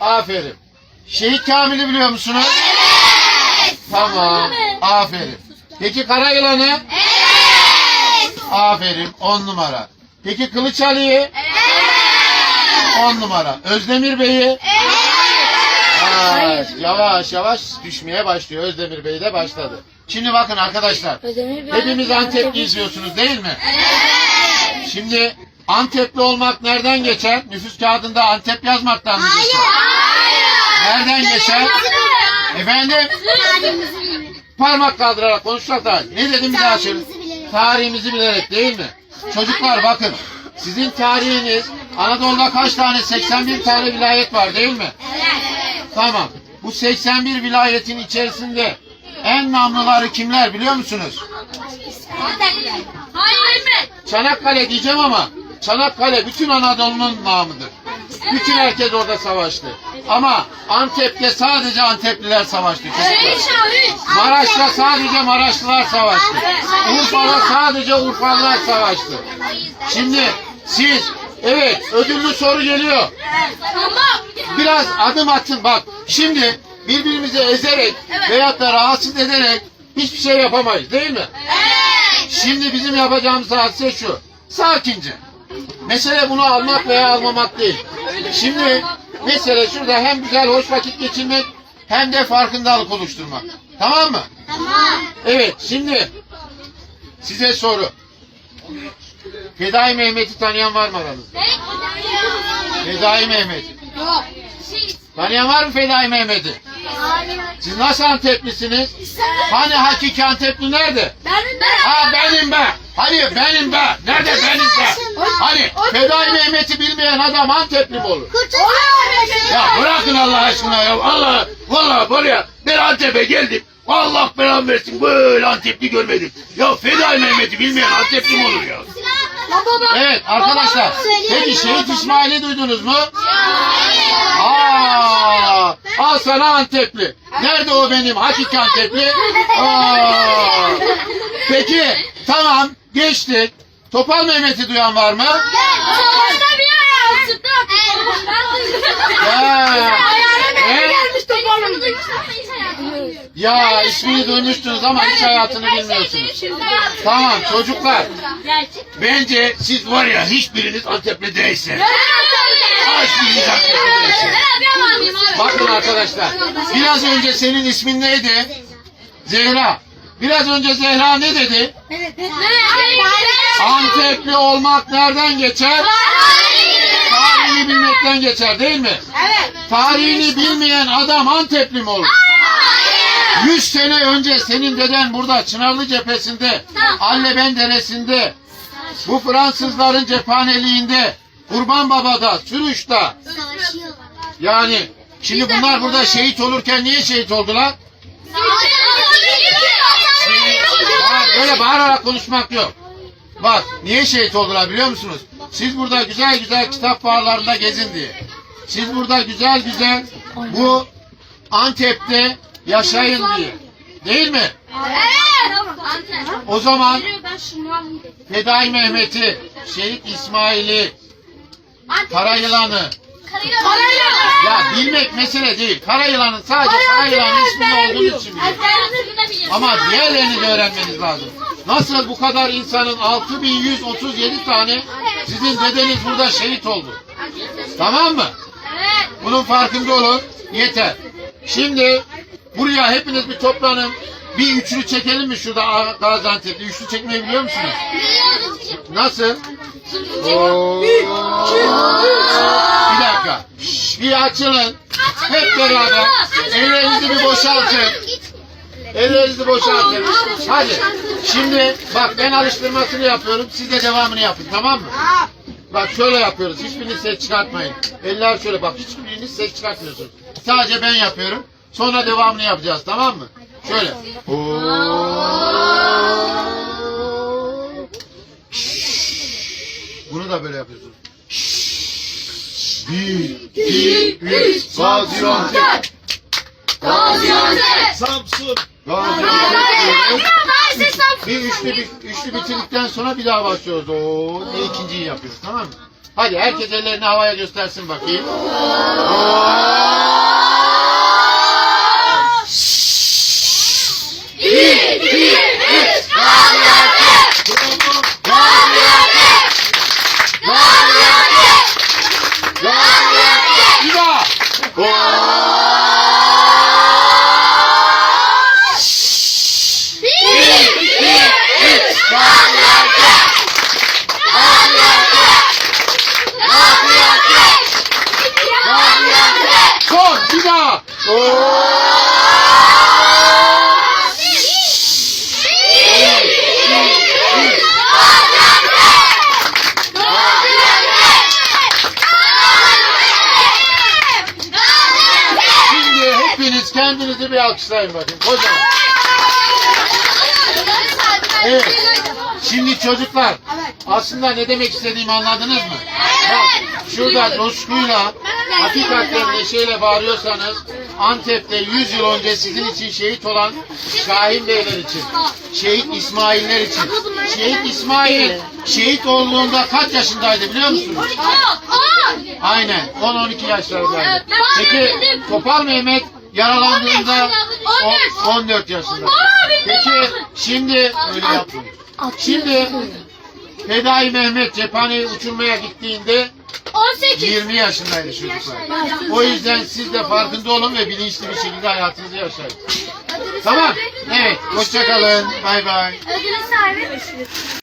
Aferin. Şehit Kamil'i biliyor musunuz? Evet. Tamam. Aferin. Peki Karayılan'ı? Evet. Aferin. On numara. Peki Kılıç Ali'yi? Evet. On numara. Özdemir Bey'i? Evet. Yavaş, yavaş yavaş düşmeye başlıyor. Özdemir Bey de başladı. Şimdi bakın arkadaşlar. Hepimiz Antepli izliyorsunuz değil mi? Evet. Şimdi Antepli olmak nereden geçer? Nüfus kağıdında Antep yazmaktan mı geçer? Nereden geçer? Efendim? Parmak kaldırarak konuşacak da. Ne dedim bir daha söyle. Tarihimizi bilerek değil mi? Çocuklar bakın. Sizin tarihiniz Anadolu'da kaç tane? 81 tane vilayet var değil mi? Tamam. Bu 81 vilayetin içerisinde en namlıları kimler biliyor musunuz? Hayır? Çanakkale diyeceğim ama Çanakkale bütün Anadolu'nun namıdır. Bütün herkes orada savaştı. Ama Antep'te sadece Antepliler savaştı şahit. Maraş'ta sadece Maraşlılar savaştı. Urfa'da sadece Urfalılar savaştı. Şimdi siz evet ödüllü soru geliyor. Biraz adım atın bak. Şimdi birbirimizi ezerek veyahut da rahatsız ederek hiçbir şey yapamayız değil mi? Şimdi bizim yapacağımız hadise şu. Sakince. Mesele bunu almak veya almamak değil. Şimdi mesele şurada hem güzel hoş vakit geçirmek hem de farkındalık oluşturmak. Tamam mı? Tamam. Evet şimdi size soru. Fedai Mehmet'i tanıyan var mı aranızda? Fedai Mehmet. Yok. Şey. Tanıyan var mı Fedai Mehmet'i? Siz nasıl Anteplisiniz? Hani hakiki Antepli nerede? Benim ben. Ha benim be. Hadi benim be. Nerede benim be? Hani Fedai Mehmet'i bilmeyen adam Antepli mi olur? Ya bırakın Allah aşkına ya. Allah valla var ya ben Antep'e geldim. Allah belamı versin böyle Antepli görmedim. Ya Fedai Mehmet'i bilmeyen Antepli mi olur ya? Evet arkadaşlar. Peki Şehit İsmail'i duydunuz mu? Aa, al sana Antepli. Nerede o benim hakiki Antepli? Aa. Peki tamam geçtik. Topal Mehmet'i duyan var mı? Ya. Ayağına Evet. gelmiş toparlandı. Ya ismini duymuştunuz ama hiç hayatını bilmiyorsunuz. Tamam çocuklar. Bence siz var ya hiçbiriniz Antepli değilsiniz. Hiçbiriniz Antepli değilsiniz. Bakın arkadaşlar. Biraz önce senin ismin neydi? Zehra. Biraz önce Zehra ne dedi? Antepli olmak nereden geçer? Tarihini bilmekten geçer değil mi? Evet. Tarihini bilmeyen adam Antepli mi olur? 100 sene önce senin deden burada Çınarlı cephesinde, Alleben deresinde, bu Fransızların cephaneliğinde, Kurban Baba'da, Sürüş'te, yani şimdi bunlar burada şehit olurken niye şehit oldular? Böyle bağırarak konuşmak yok. Bak niye şehit oldular biliyor musunuz? Siz burada güzel güzel kitap fuarlarında gezin diye. Siz burada güzel güzel bu Antep'te yaşayın diye. Değil mi? O zaman Fedai Mehmet'i, Şehit İsmail'i, Karayılan'ı, ya bilmek mesele değil. Karayılan'ın sadece Karayılan'ın ismini olduğunu için biliyor. Ama diğerlerini de öğrenmeniz lazım. Nasıl bu kadar insanın 6137 tane sizin dedeniz burada şehit oldu. Tamam mı? Bunun farkında olun. Yeter. Şimdi buraya hepiniz bir toplanın. Bir üçlü çekelim mi şurada Gaziantep'te? Üçlü çekmeyi biliyor musunuz? Nasıl? Bir dakika. Şş, Bir açılın. Hep beraber. Ellerinizi bir boşaltın. Ellerinizi boşaltın. Hadi. Şimdi bak ben alıştırmasını yapıyorum. Siz de devamını yapın tamam mı? Bak şöyle yapıyoruz. Hiçbiriniz ses çıkartmayın. Eller şöyle bak. Hiçbiriniz ses çıkartmıyorsunuz. Sadece ben yapıyorum. Sonra devamını yapacağız tamam mı? Şöyle. Bunu da böyle yapıyorsunuz. Bir, iki, üç. Gaziantep. Samsun. Gaziantep. Bir üçlü, bir üçlü bitirdikten sonra bir daha başlıyoruz. Oo, ne ikinciyi yapıyoruz tamam mı? Hadi herkes ellerini havaya göstersin bakayım. Oo. Kendinizi bir alkışlayın bakın. Kocaman. Evet. Şimdi çocuklar aslında ne demek istediğimi anladınız mı? Bak şurada coşkuyla hakikaten neşeyle bağırıyorsanız Antep'te 100 yıl önce sizin için şehit olan Şahin Beyler için, şehit İsmail'ler için. Şehit İsmail şehit olduğunda kaç yaşındaydı biliyor musunuz? Aynen 10-12 yaşlarındaydı. Peki Topal Mehmet yaralandığında o- 14 yaşında. Peki şimdi öyle yapmayın. Şimdi Fedai Mehmet cephaneyi uçurmaya gittiğinde 18. 20 yaşındaydı çocuklar. O yüzden siz de farkında olun ve bilinçli bir şekilde hayatınızı yaşayın. Tamam. Evet. Hoşçakalın. Bay bay. Ödülü sahibi.